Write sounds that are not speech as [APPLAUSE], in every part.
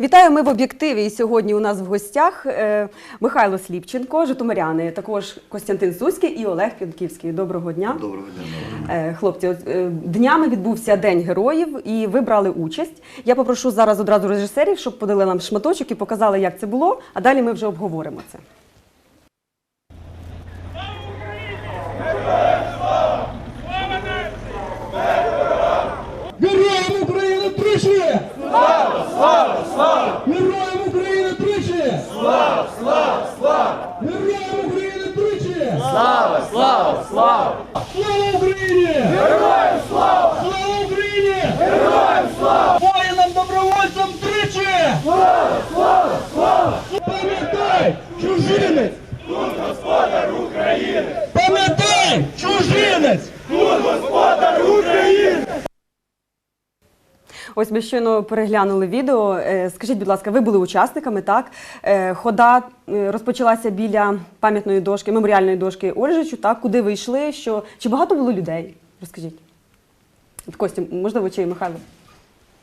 Вітаю, ми в об'єктиві. І сьогодні у нас в гостях е, Михайло Сліпченко, Житомиряни, також Костянтин Суський і Олег Пінківський. Доброго дня. Доброго дня. Е, Хлопці, е, днями відбувся День героїв, і ви брали участь. Я попрошу зараз одразу режисерів, щоб подали нам шматочок і показали, як це було. А далі ми вже обговоримо це. Героям України тричі! Слава! Слава! Слава! Героям України тричі! Слава! Слава! Слава! Героям України тричі! Слава! Слава! Слава! Слава Україні! Героям слава! Слава Україні! Героям слава! Воїнам добровольцям тричі! Слава! Слава! Слава! Пам'ятай! Чужинець! Тут господар України! Пам'ятай! Чужинець! Ось ми щойно переглянули відео. Е, Скажіть, будь ласка, ви були учасниками, так? Е, Хода е, розпочалася біля пам'ятної дошки, меморіальної дошки Ольжичу, так? Куди ви йшли? Що... Чи багато було людей? Розкажіть. От Костя, можливо, чи Михайло?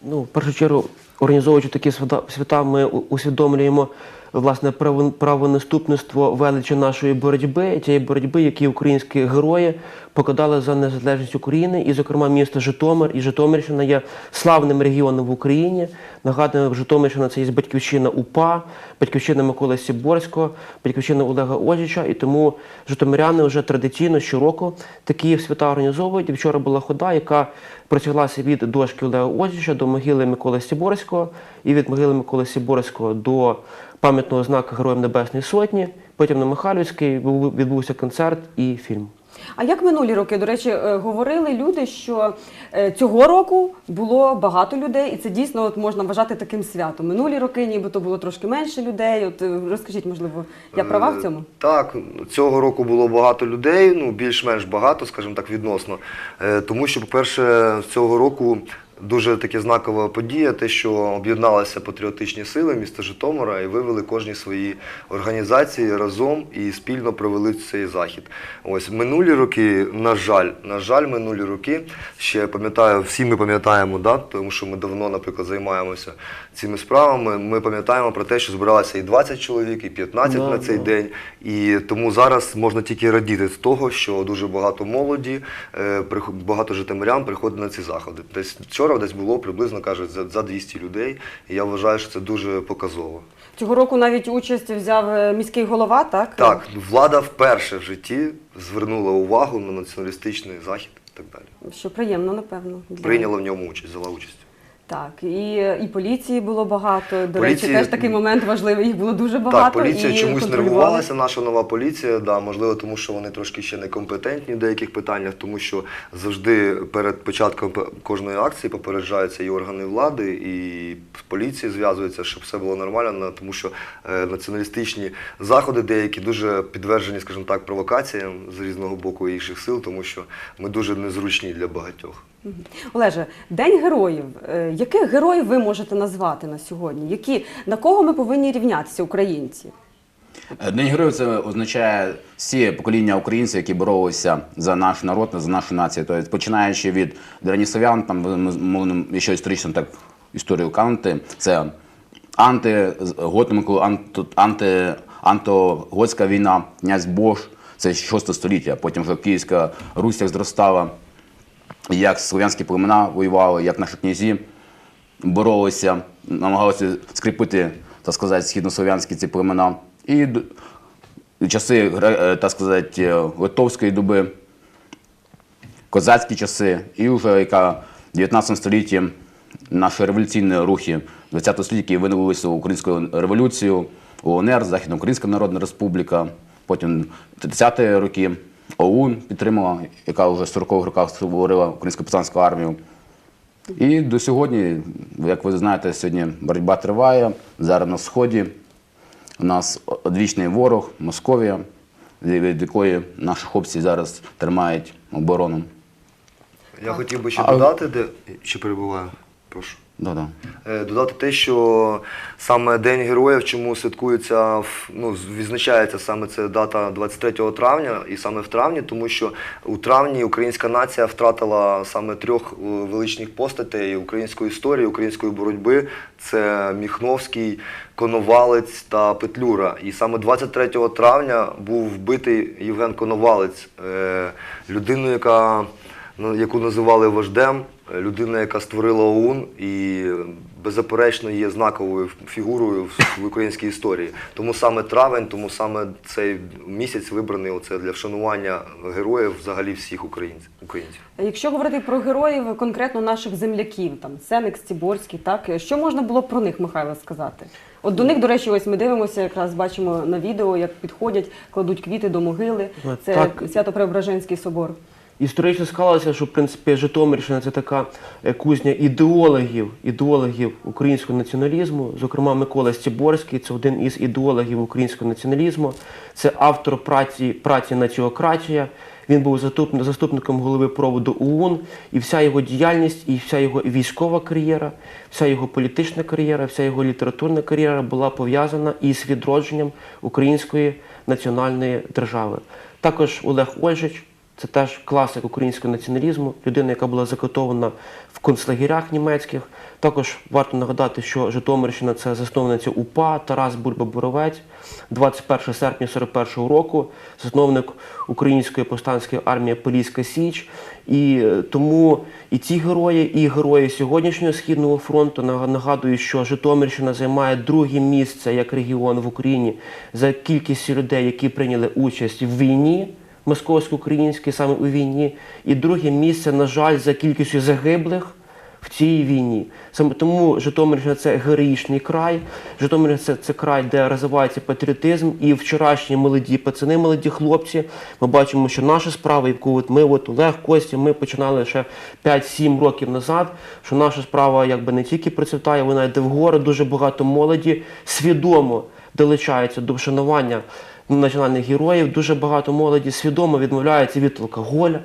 Ну, в першу чергу, організовуючи такі свята ми усвідомлюємо власне право, правонаступництво величі нашої боротьби, тієї боротьби, які українські герої покладали за незалежність України, і, зокрема, місто Житомир і Житомирщина є славним регіоном в Україні. Нагадуємо, Житомирщина це є батьківщина УПА, батьківщина Миколи Сіборського, батьківщина Олега Ожича. І тому житомиряни вже традиційно щороку такі свята організовують. І вчора була хода, яка протяглася від дошки Олега Ожича до могили Миколи Сіборського, і від могили Миколи Сіборського до пам'ятного знака Героям Небесної Сотні. Потім на Михайлівській був- відбувся концерт і фільм. А як минулі роки, до речі, е, говорили люди, що е, цього року було багато людей, і це дійсно от можна вважати таким святом. Минулі роки нібито було трошки менше людей. От е, розкажіть, можливо, я права в цьому? Так, цього року було багато людей, ну більш-менш багато, скажімо так, відносно. Тому що, по-перше, цього року дуже таке знакова подія, те, що об'єдналися патріотичні сили міста Житомира і вивели кожні свої організації разом і спільно провели цей захід. Ось минулі роки, на жаль, на жаль, минулі роки ще пам'ятаю, всі ми пам'ятаємо, да, тому що ми давно, наприклад, займаємося цими справами. Ми пам'ятаємо про те, що збиралося і 20 чоловік, і 15 Да, на цей да. день. І тому зараз можна тільки радіти з того, що дуже багато молоді, е, багато житомирян приходить на ці заходи. Десь вчора десь було приблизно кажуть за, за 200 людей. І я вважаю, що це дуже показово. Цього року навіть участь взяв е, міський голова, так? Так, влада вперше в житті звернула увагу на націоналістичний захід і так далі. Що приємно, напевно. для- Прийняла в ньому участь, взяла участь. Так, і, і поліції було багато. До Поліції- речі, теж такий момент важливий. Їх було дуже багато. Так, поліція і чомусь нервувалася, наша нова поліція, да, можливо, тому що вони трошки ще некомпетентні в деяких питаннях, тому що завжди перед початком кожної акції попереджаються і органи влади, і поліція зв'язується, щоб все було нормально, тому що е, націоналістичні заходи деякі дуже підтверджені, скажімо так, провокаціям з різного боку інших сил, тому що ми дуже незручні для багатьох. Олеже, День героїв. Е, Яких героїв ви можете назвати на сьогодні? Які, на кого ми повинні рівнятися, українці? День героїв це означає всі покоління українців, які боролися за наш народ, за нашу націю. Тобто, починаючи від древньослов'ян, там ми ще історично так історію канути. Це анти готнику, анти, анти, антиготська війна, князь Бош, це 6 століття. Потім вже Київська Русь як зростала, як слов'янські племена воювали, як наші князі боролися, намагалися скріпити, так сказати, східнослов'янські ці племена. І часи, е, так сказати, е, литовської доби, козацькі часи, і вже яка в 19 столітті наші революційні рухи 20 століття, які винулися українською революцією, УНР, Західноукраїнська Народна Республіка, потім 30-ті роки ОУН підтримала, яка вже в 40-х роках створила українську повстанську армію. І до сьогодні, як ви знаєте, сьогодні боротьба триває. Зараз на сході у нас одвічний ворог, Московія, від якої наші хлопці зараз тримають оборону. Я хотів би ще додати, де чи перебуваю. Прошу. Да-да. Е, Додати те, що саме День героїв, чому святкується, ну, відзначається саме ця дата 23 травня, і саме в травні, тому що у травні українська нація втратила саме трьох е, величних постатей української історії, української боротьби. Це Міхновський, Коновалець та Петлюра. І саме 23 травня був вбитий Євген Коновалець, е, людиною, яка ну, яку називали вождем, людина, яка створила ОУН і беззаперечно є знаковою фігурою в, в українській історії. Тому саме травень, тому саме цей місяць вибраний оце для вшанування героїв взагалі всіх українців. українців. Якщо говорити про героїв, конкретно наших земляків, там Сеник, Стіборський, так що можна було про них, Михайло, сказати? От до них, до речі, ось ми дивимося, якраз бачимо на відео, як підходять, кладуть квіти до могили. Це так. Свято-Преображенський собор. Історично склалося, що в принципі Житомирщина це така е, кузня ідеологів, ідеологів українського націоналізму. Зокрема, Микола Стіборський це один із ідеологів українського націоналізму. Це автор праці праці Націократія. Він був заступником голови проводу ОУН, і вся його діяльність, і вся його військова кар'єра, вся його політична кар'єра, вся його літературна кар'єра була пов'язана із відродженням української національної держави. Також Олег Ольжич, це теж класик українського націоналізму, людина, яка була закатована в концлагерях німецьких. Також варто нагадати, що Житомирщина це засновниця УПА Тарас Бульба-Боровець, 21 серпня 41 року, засновник Української повстанської армії Поліська Січ. І е, тому і ці герої, і герої сьогоднішнього східного фронту нага- нагадують, що Житомирщина займає друге місце як регіон в Україні за кількістю людей, які прийняли участь в війні московсько-українській саме у війні, і друге місце, на жаль, за кількістю загиблих в цій війні. Саме тому Житомирщина це героїчний край. Житомирщина це, це край, де розвивається патріотизм. І вчорашні молоді пацани, молоді хлопці. Ми бачимо, що наша справа, яку от ми, от Олег Костя, ми починали ще 5-7 років назад. Що наша справа якби не тільки процвітає, вона йде вгору. Дуже багато молоді свідомо долучається до вшанування національних героїв. Дуже багато молоді свідомо відмовляється від алкоголя,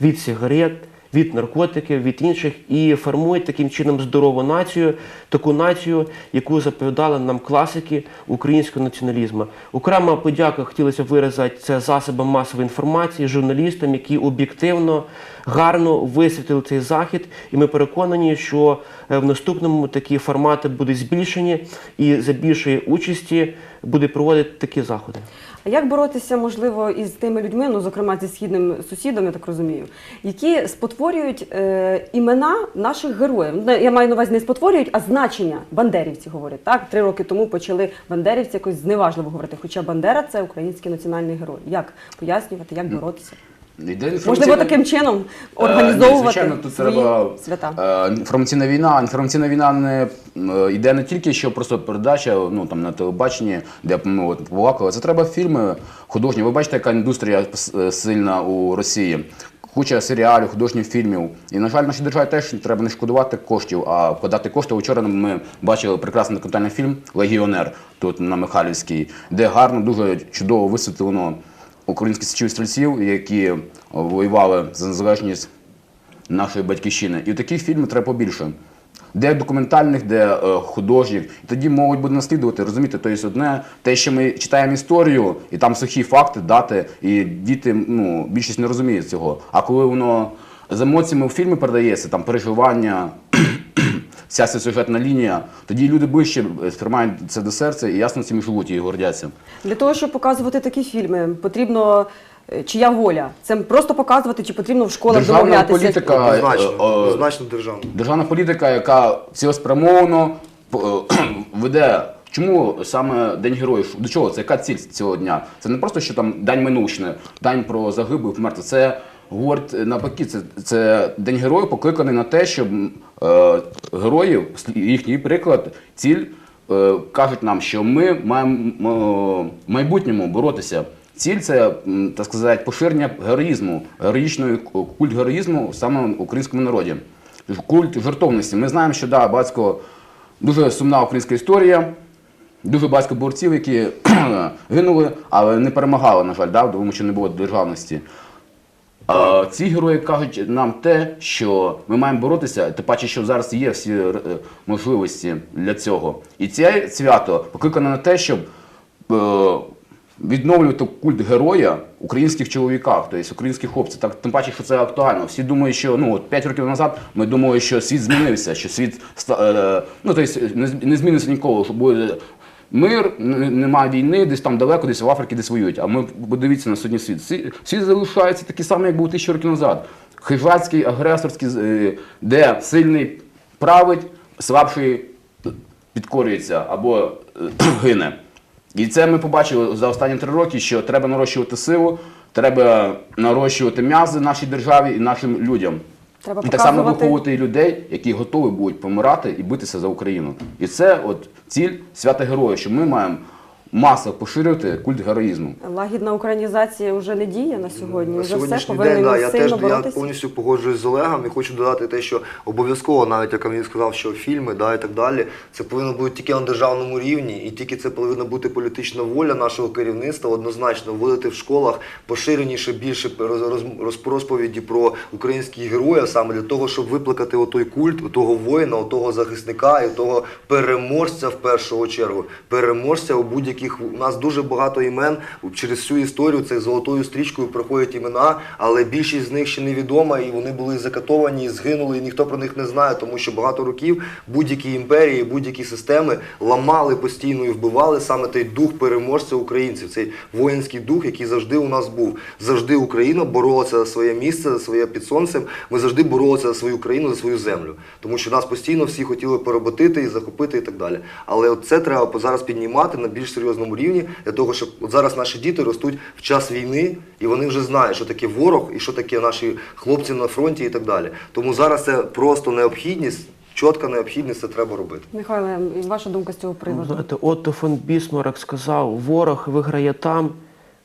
від сигарет, від наркотиків, від інших і формують таким чином здорову націю, таку націю, яку заповідали нам класики українського націоналізму. Окрема подяка хотілося виразити це засобам масової інформації, журналістам, які об'єктивно, гарно висвітлили цей захід. І ми переконані, що е, в наступному такі формати будуть збільшені і за більшої участі буде проводити такі заходи. А як боротися, можливо, із тими людьми, ну зокрема зі східним сусідом, я так розумію, які спотворюють е, імена наших героїв? Ну, Я маю на увазі не спотворюють, а значення бандерівці говорять. Так, три роки тому почали бандерівці якось зневажливо говорити. Хоча Бандера це український національний герой. Як пояснювати, як боротися? Йде Можливо, таким чином Е, ні, організовувати Звичайно, тут свої треба свята. Е, інформаційна війна. Інформаційна війна не е, йде не тільки що просто передача, ну там на телебаченні, де ми от побалакали. Це треба фільми художні. Ви бачите, яка індустрія сильна у Росії. Куча серіалів, художніх фільмів. І, на жаль, нашій державі теж треба не шкодувати коштів, а подати кошти. Вчора ми бачили прекрасний документальний фільм Легіонер тут на Михайлівській, де гарно, дуже чудово висвітлено українських січових стрільців, які воювали за незалежність нашої батьківщини. І таких фільмів треба побільше. Де документальних, де е, художніх. Тоді молодь буде наслідувати, розумієте? Тобто одне, те, що ми читаємо історію, і там сухі факти, дати, і діти, ну, більшість не розуміє цього. А коли воно з емоціями в фільмі передається, там переживання, вся ця сюжетна лінія, тоді люди ближче е, сприймають це до серця і ясно цим живуть і гордяться. Для того, щоб показувати такі фільми, потрібно е, чия воля? Це просто показувати, чи потрібно в школах Державна домовлятися? політика. Однозначно, е, державно. Державна політика, яка цілеспрямовано [CLEARS THROAT] веде. Чому саме День Героїв? До чого? Це яка ціль цього дня? Це не просто що там День минувщини, День про загиблих мертвих. Це говорить е, навпаки, це, це День Героїв покликаний на те, щоб е, героїв, їхній приклад, ціль е, кажуть нам, що ми маємо е, майбутньому боротися. Ціль це, так сказати, поширення героїзму, героїчної культ героїзму саме в українському народі. Культ жертовності. Ми знаємо, що да, батько дуже сумна українська історія, дуже багато борців, які [CLEARS THROAT] гинули, але не перемагали, на жаль, да, тому що не було державності. Ці герої кажуть нам те, що ми маємо боротися, тим паче, що зараз є всі е, можливості для цього. І це свято покликане на те, щоб е, відновлювати культ героя українських чоловіках, тобто українських хлопців. Так тим паче, що це актуально. Всі думають, що ну от 5 років назад ми думали, що світ змінився, що світ е, ну тобто не, з- не зміниться ніколи, що буде. Мир, немає війни, десь там далеко, десь в Африці, десь воюють. А ми подивіться на сьогодні світ. Світ, світ залишається такий самий, як був тисячу років назад. Хижацький, агресорський, е, де сильний править, слабший підкорюється або е, [CLEARS THROAT] гине. І це ми побачили за останні три роки, що треба нарощувати силу, треба нарощувати м'язи нашій державі і нашим людям. Треба і так само виховувати людей, які готові будуть помирати і битися за Україну. І це от ціль свята героя, що ми маємо масово поширювати культ героїзму. Лагідна українізація вже не діє на сьогодні. На Вже сьогоднішній день, да, я теж я повністю погоджуюсь з Олегом і хочу додати те, що обов'язково, навіть як він сказав, що фільми да, і так далі, це повинно бути тільки на державному рівні, і тільки це повинна бути політична воля нашого керівництва однозначно вводити в школах поширеніше більше роз, роз, роз- розповіді про українських героїв, саме для того, щоб виплакати отой культ, того воїна, того захисника і того переможця в першу чергу. Переможця у будь-яких у нас дуже багато імен через всю історію. Це золотою стрічкою проходять імена, але більшість з них ще невідома, і вони були закатовані, і згинули, і ніхто про них не знає, тому що багато років будь-які імперії, будь-які системи ламали постійно і вбивали саме той дух переможця українців, цей воїнський дух, який завжди у нас був. Завжди Україна боролася за своє місце, за своє під сонцем. Ми завжди боролися за свою країну, за свою землю, тому що нас постійно всі хотіли поработити і захопити, і так далі. Але це треба зараз піднімати на більш серйозному рівні для того, щоб от зараз наші діти ростуть в час війни, і вони вже знають, що таке ворог і що таке наші хлопці на фронті, і так далі. Тому зараз це просто необхідність, чітка необхідність, це треба робити. Михайле, ваша думка з цього Ну, приводу? Знаєте, Отто фон Бісмарк сказав, ворог виграє там,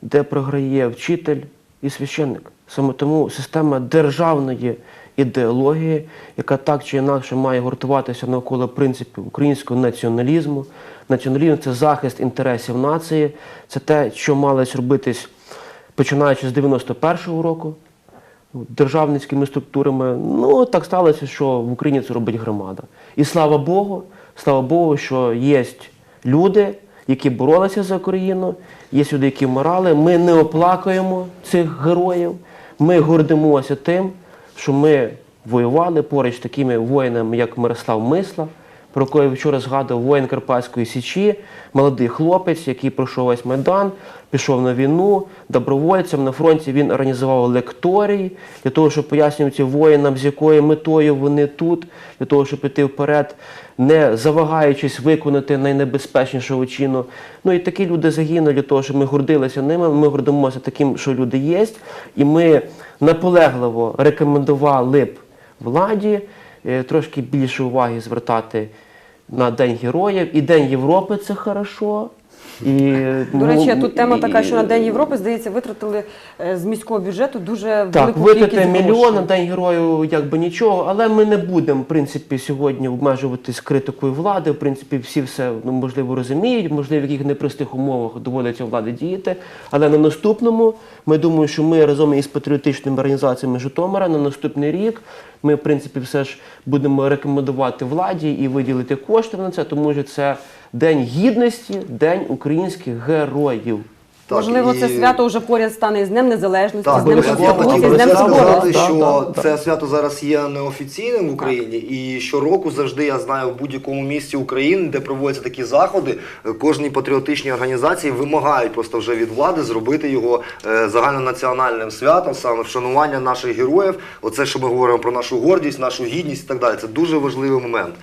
де програє вчитель і священник. Саме тому система державної ідеології, яка так чи інакше має гуртуватися навколо принципів українського націоналізму. Націоналізм це захист інтересів нації, це те, що малось робитись починаючи з 91-го року державницькими структурами. Ну, так сталося, що в Україні це робить громада. І слава Богу, слава Богу, що є люди, які боролися за Україну, є люди, які вмирали. Ми не оплакуємо цих героїв. Ми гордимося тим, що ми воювали поруч з такими воїнами, як Мирослав Мисла, про кого я вчора згадував воїн Карпатської Січі, молодий хлопець, який пройшов весь Майдан, пішов на війну, добровольцем. На фронті він організував лекторії для того, щоб пояснювати воїнам, з якою метою вони тут, для того, щоб піти вперед, не завагаючись виконати найнебезпечнішу чину, Ну і такі люди загинули того, щоб ми гордилися ними. Ми гордимося таким, що люди є, і ми наполегливо рекомендували б владі е, трошки більше уваги звертати на День героїв. І День Європи це хорошо. І, До речі, ну, тут тема така, що на День Європи, здається, витратили е, з міського бюджету дуже Так, велику витрати кількість мільйон на. День герою, якби нічого, але ми не будемо, в принципі, сьогодні обмежуватись критикою влади. В принципі, всі все ну, можливо розуміють, можливо, в яких непростих умовах доводиться влади діяти. Але на наступному ми думаємо, що ми разом із патріотичними організаціями Житомира на наступний рік ми, в принципі, все ж будемо рекомендувати владі і виділити кошти на це, тому що це День гідності, День українських героїв. Так, Можливо, і- це свято вже поряд стане з Днем Незалежності, Так, з Днем би з Днем це Соборності. що так, так. це свято зараз є неофіційним в Україні, і щороку завжди я знаю в будь-якому місті України, де проводяться такі заходи, кожні патріотичні організації вимагають просто вже від влади зробити його е, загальнонаціональним святом, саме вшанування наших героїв. Оце, що ми говоримо про нашу гордість, нашу гідність і так далі. Це дуже важливий момент.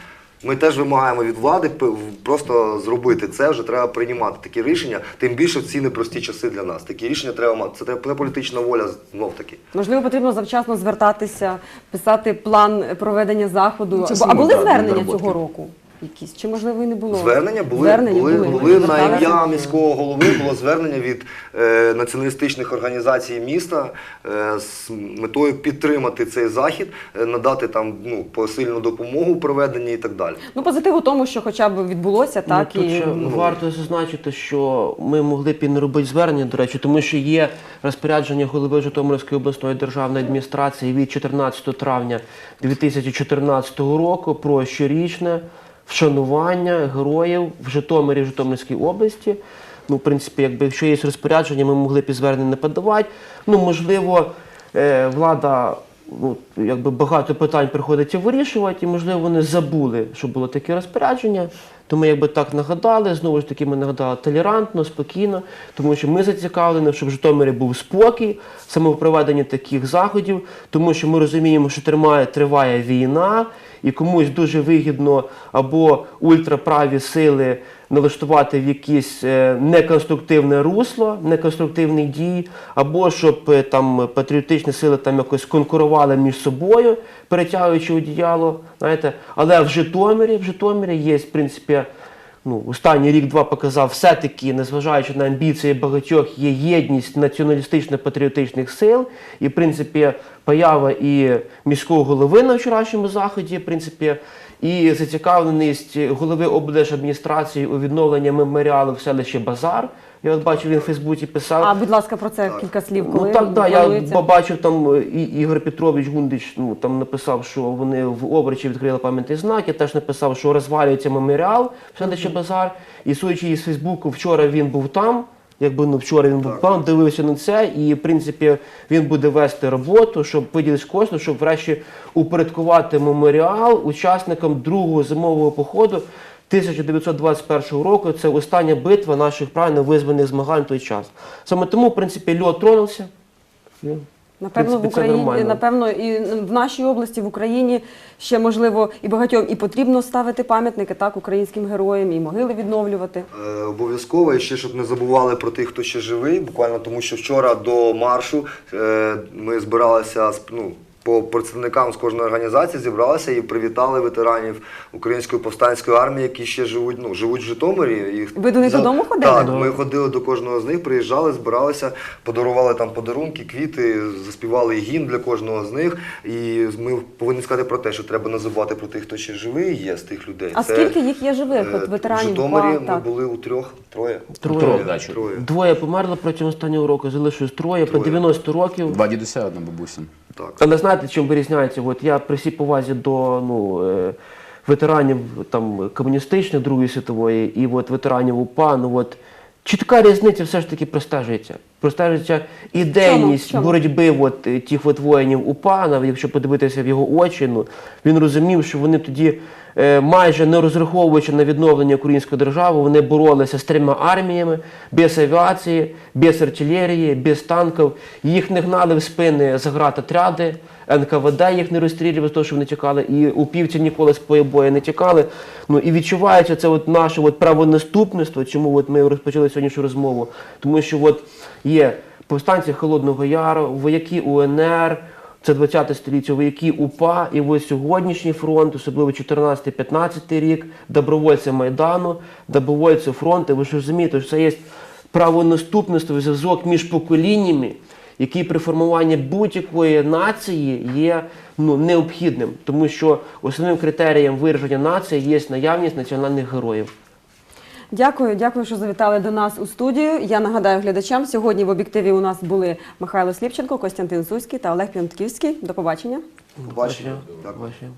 Ми теж вимагаємо від влади п- просто зробити це. Вже треба приймати такі рішення. Тим більше в ці непрості часи для нас. Такі рішення треба мати. Це треба- політична воля знов таки. Можливо, потрібно завчасно звертатися, писати план проведення заходу. Ну, це Або- а були звернення цього року? Якісь? Чи можливо і не було? Звернення були, Звернення були, були. були на ім'я міського голови, було звернення від е, націоналістичних організацій міста е, з метою підтримати цей захід, е, надати там ну, посильну допомогу у проведенні і так далі. Ну, позитив у тому, що хоча б відбулося, так ну, тут і ще варто зазначити, що ми могли б і не робити звернення, до речі, тому що є розпорядження голови Житомирської обласної державної адміністрації від 14 травня 2014 року про щорічне вшанування героїв в Житомирі, в Житомирській області. Ну, в принципі, якби якщо є розпорядження, ми могли б звернення не подавати. Ну, можливо, е, влада ну, якби багато питань приходиться вирішувати, і, можливо, вони забули, що було таке розпорядження. То ми якби так нагадали, знову ж таки, ми нагадали толерантно, спокійно, тому що ми зацікавлені, щоб в Житомирі був спокій саме в проведенні таких заходів, тому що ми розуміємо, що тримає, триває війна, і комусь дуже вигідно або ультраправі сили налаштувати в якесь е, неконструктивне русло, неконструктивні дії, або щоб е, там патріотичні сили там якось конкурували між собою, перетягуючи одіяло. Знаєте, але в Житомирі, в Житомирі є, в принципі, ну, останній рік-два показав, все-таки, незважаючи на амбіції багатьох, є єдність націоналістично-патріотичних сил. І, в принципі, поява і міського голови на вчорашньому заході, в принципі, і зацікавленість голови облдержадміністрації у відновленні меморіалу в селищі Базар. Я от бачив, він в Фейсбуці писав. А, будь ласка, про це кілька слів. Коли Ну так, да, я побачив там е, і Ігор Петрович Гундич ну, там написав, що вони в обрачі відкрили пам'ятний знак. Я теж написав, що розвалюється меморіал в селищі Базар. І судячи із Фейсбуку, вчора він був там. Якби ну вчора він був там, дивився на це, і в принципі він буде вести роботу, щоб виділити кошти, щоб врешті упорядкувати меморіал учасникам другого зимового походу 1921 року. Це остання битва наших правильно визваних змагань в той час. Саме тому, в принципі, льот тронувся. Напевно, в принципі, це Україні, нормально. напевно, і в нашій області, в Україні ще можливо і багатьом і потрібно ставити пам'ятники так українським героям, і могили відновлювати. Е, Обов'язково і ще щоб не забували про тих, хто ще живий, буквально тому, що вчора до маршу е, ми збиралися з- ну, по представникам з кожної організації, зібралися і привітали ветеранів Української повстанської армії, які ще живуть, ну, живуть в Житомирі. Їх Ви до них додому ходили? Так, ми ходили до кожного з них, приїжджали, збиралися, подарували там подарунки, квіти, заспівали гімн для кожного з них. І ми повинні сказати про те, що треба не забувати про тих, хто ще живий є з тих людей. А Це, скільки їх є живих, е, от ветеранів? В Житомирі УПА? ми так. були у трьох, троє. Троє. Троє, чоловік. троє. Двоє померли протягом останнього року, залишилось троє по Троє. 90 років. Два дідуся, одна бабуся. Так. Але знаєте, чим вирізняється? От я при всій повазі до ну, е, ветеранів там, комуністичної Другої світової і от, ветеранів УПА, ну от чітка різниця все ж таки простежується. Простежується ідейність Чому? чому? боротьби от, тих от воїнів УПА, навіть якщо подивитися в його очі, ну, він розумів, що вони тоді, майже не розраховуючи на відновлення української держави, вони боролися з трьома арміями, без авіації, без артилерії, без танків. Їх не гнали в спини загратотряди, НКВД їх не розстрілювали, тому що вони тікали, і упівці ніколи з поля не тікали. Ну і відчувається це от наше от правонаступництво, чому от ми розпочали сьогоднішню розмову. Тому що от є повстанці Холодного Яру, вояки УНР, це 20 століття, вояки УПА, і ось сьогоднішній фронт, особливо 14-15 рік, добровольці Майдану, добровольці фронту. Ви ж розумієте, що це є правонаступництво, зв'язок між поколіннями, який при формуванні будь-якої нації є ну, необхідним, тому що основним критерієм вираження нації є наявність національних героїв. Дякую, дякую, що завітали до нас у студію. Я нагадаю глядачам, сьогодні в об'єктиві у нас були Михайло Сліпченко, Костянтин Суський та Олег П'янтківський. До побачення. Побачення. До Побачення.